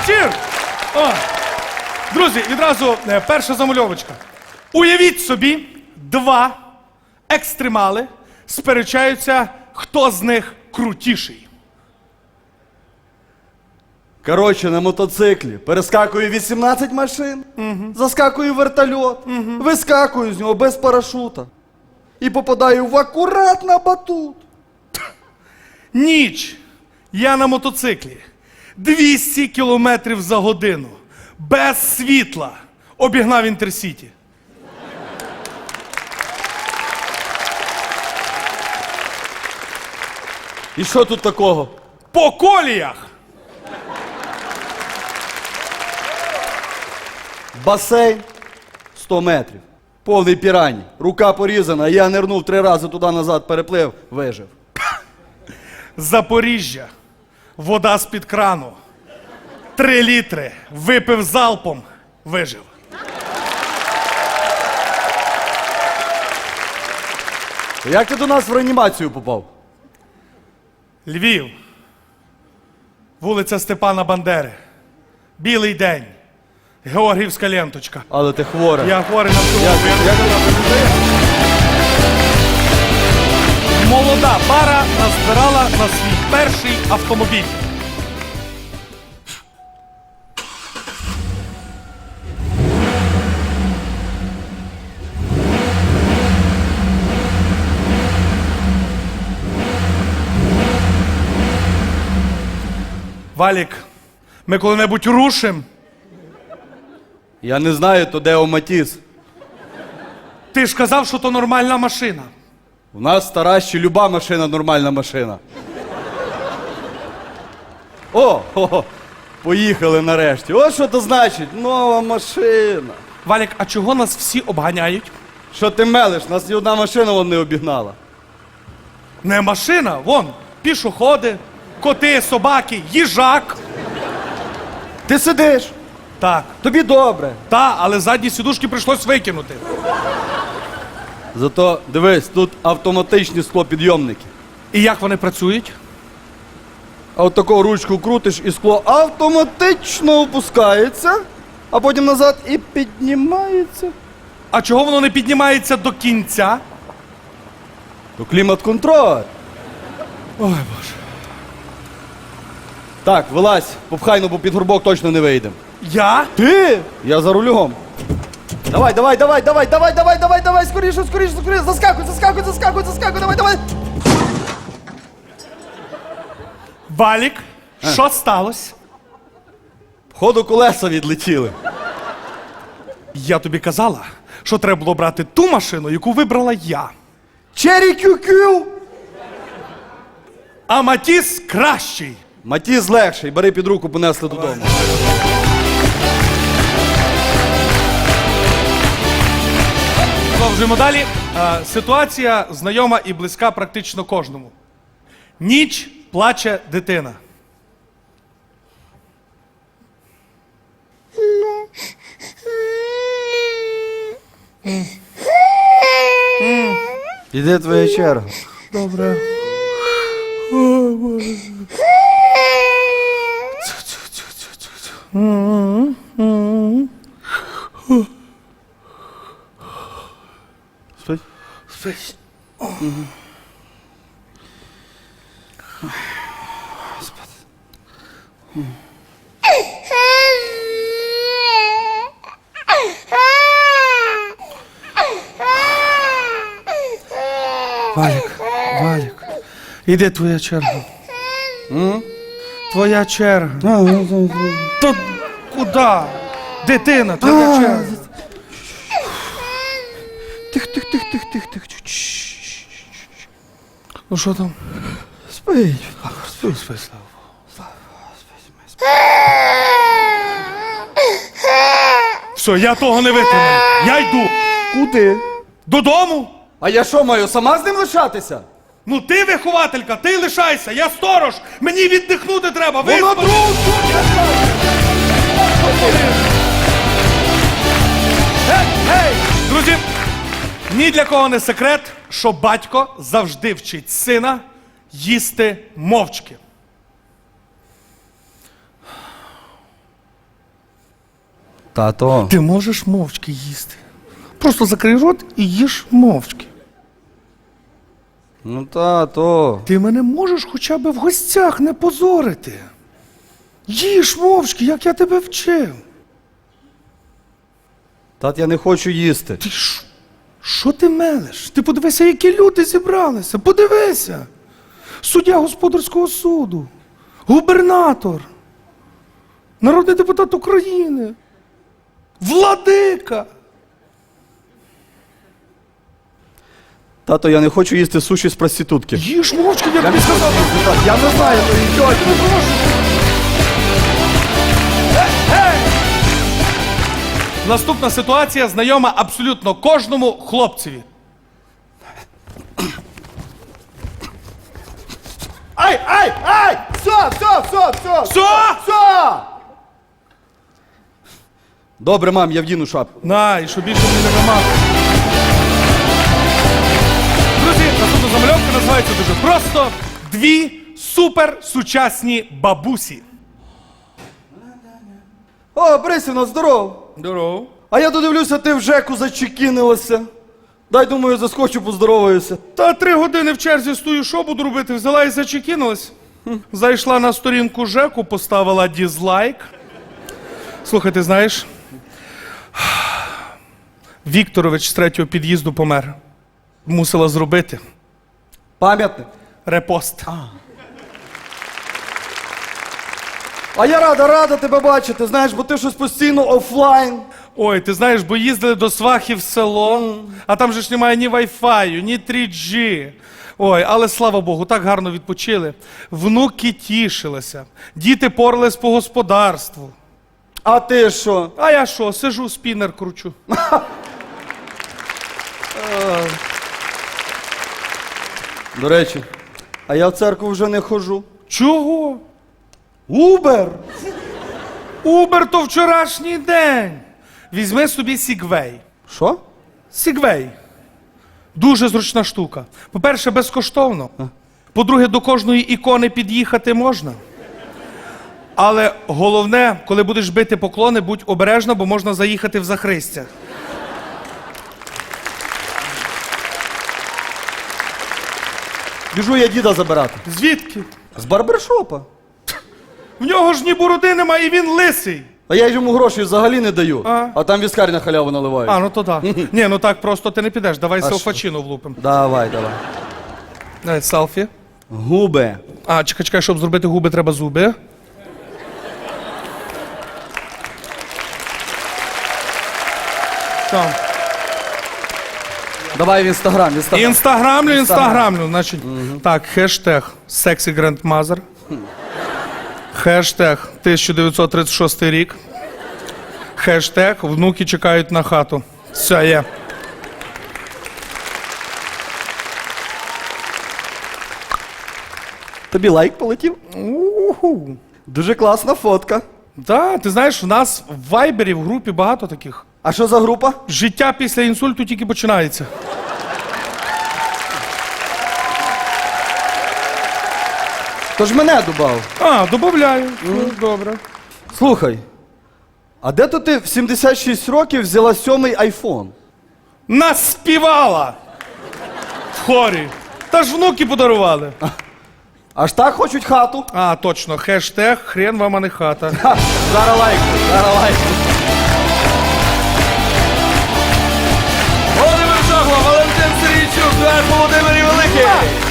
Вечір! О, друзі, відразу е, перша замальовочка. Уявіть собі, два екстремали сперечаються, хто з них крутіший. Коротше, на мотоциклі перескакую 18 машин, заскакую в вертольот, вискакую з нього без парашута і попадаю в акурат на батут. Ніч. Я на мотоциклі. 200 кілометрів за годину. Без світла. Обігнав інтерсіті. І що тут такого? По коліях. Басейн 100 метрів. Повний пірані. Рука порізана, я нирнув три рази туди-назад, переплив, вижив. Запоріжжя. Вода з-під крану. Три літри. Випив залпом. Вижив. Як ти до нас в реанімацію попав? Львів. Вулиця Степана Бандери. Білий день. Георгіївська ленточка. Але ти хворий. Я хворий на. Як, як вона? Молода пара назбирала на свій перший автомобіль. Валік, ми коли-небудь рушим. Я не знаю, то де Оматіс. Ти ж казав, що то нормальна машина. У нас стара ще люба машина нормальна машина. О, хо-хо, поїхали нарешті. Ось що то значить, нова машина. Валік, а чого нас всі обганяють? Що ти мелиш? Нас ні одна машина вон не обігнала. Не машина, вон, пішоходи, коти, собаки, їжак. Ти сидиш, Так, тобі добре. та, але задні сідушки прийшлось викинути. Зато дивись, тут автоматичні склопідйомники. І як вони працюють? А от таку ручку крутиш і скло автоматично опускається, а потім назад і піднімається. А чого воно не піднімається до кінця? То клімат-контроль. Ой боже. Так, вилазь, попхай, ну бо під горбок точно не вийдемо. Я? Ти? Я за рулем. Давай, давай, давай, давай, давай, давай, давай, давай, скоріше, скоріше, скоріше, заскакуй, заскакуй, заскакуй, заскакуй, давай, давай. Валік, що сталося? Ходу колеса відлетіли. Я тобі казала, що треба було брати ту машину, яку вибрала я. Чері кю-кю. А Матіс кращий. Матіз легший, бери під руку, понесли додому. Продовжуємо далі. Е, ситуація знайома і близька практично кожному. Ніч плаче дитина. Іде твоя черга. Добре. Спить? Спись. Валік, Валік, іде твоя черга. Твоя черга. То куди? Дитина, твоя черга. Тих, тих, тих, тих, тих, тих. Ну що там? Спить. Спи, спи, слава. Все, я того не витримаю. Я йду. Куди? Додому. А я що маю, сама з ним лишатися? Ну ти вихователька, ти лишайся, я сторож. Мені віддихнути треба. Воно друг! Гей, гей! Друзі, ні для кого не секрет, що батько завжди вчить сина їсти мовчки. Тато. Ти можеш мовчки їсти. Просто закрий рот і їж мовчки. Ну, тато. Ти мене можеш хоча б в гостях не позорити. Їж мовчки, як я тебе вчив. Тат, я не хочу їсти. Ти ж, що ти мелеш? Ти подивися, які люди зібралися. Подивися. Суддя господарського суду, губернатор, народний депутат України, владика. Тато, я не хочу їсти суші з проститутки. Їж мовчки, як не сказав. Я не знаю, то йдеть. Наступна ситуація знайома абсолютно кожному хлопцеві. Ай, ай, ай! Все, все, все, все! Все? Все! Добре, мам, я вдіну шапку. На, і що більше не вимагати. Друзі, наступна замальовка називається дуже просто дві суперсучасні бабусі. О, Брисівна, здоров! Здорово. А я додивлюся, ти в ЖЕКу зачекінилася. Дай, думаю, заскочу, поздороваюся. Та три години в черзі стою, що буду робити? Взяла і зачекинулась. Зайшла на сторінку ЖЕКу, поставила дізлайк. Слухай, ти знаєш? Вікторович з третього під'їзду помер. Мусила зробити Пам'ятник. репост. А я рада, рада тебе бачити, знаєш, бо ти щось постійно офлайн. Ой, ти знаєш, бо їздили до свахів в село, а там же ж немає ні Wi-Fi, ні 3G. Ой, але слава Богу, так гарно відпочили. Внуки тішилися, діти порались по господарству. А ти що? А я що, сижу, спінер кручу. До речі, а я в церкву вже не ходжу. Чого? Убер! Убер то вчорашній день. Візьми собі Сігвей. Що? Сігвей. Дуже зручна штука. По-перше, безкоштовно. По-друге, до кожної ікони під'їхати можна. Але головне, коли будеш бити поклони, будь обережна, бо можна заїхати в захристя. Біжу я діда забирати. Звідки? З барбершопа. В нього ж ні бороди немає, і він лисий. А я йому гроші взагалі не даю. А? А, там віскарі на халяву наливають. А, ну то так. Ні, ну так просто ти не підеш. Давай селфачину влупим. Давай, давай. Давай селфі. Губи. А, чекай, чекай, щоб зробити губи, треба зуби. Там. Давай в інстаграм, інстаграм. Інстаграмлю, інстаграмлю. Значить, так, хештег Sexy Grandmother. Хештег 1936 рік. Хештег внуки чекають на хату. Все є. Тобі лайк полетів? Уху. Дуже класна фотка. Так, ти знаєш, в нас в Вайбері в групі багато таких. А що за група? Життя після інсульту тільки починається. Тож мене дубав. А, добавляю. Ну, Добре. Слухай, а де то ти в 76 років взяла сьомий айфон? Наспівала в хорі. Та ж внуки подарували. Аж так хочуть хату? А, точно, хештег хрен вам, а не хата. Ха, зараз лайк, зараз лайк. Володимир Великий!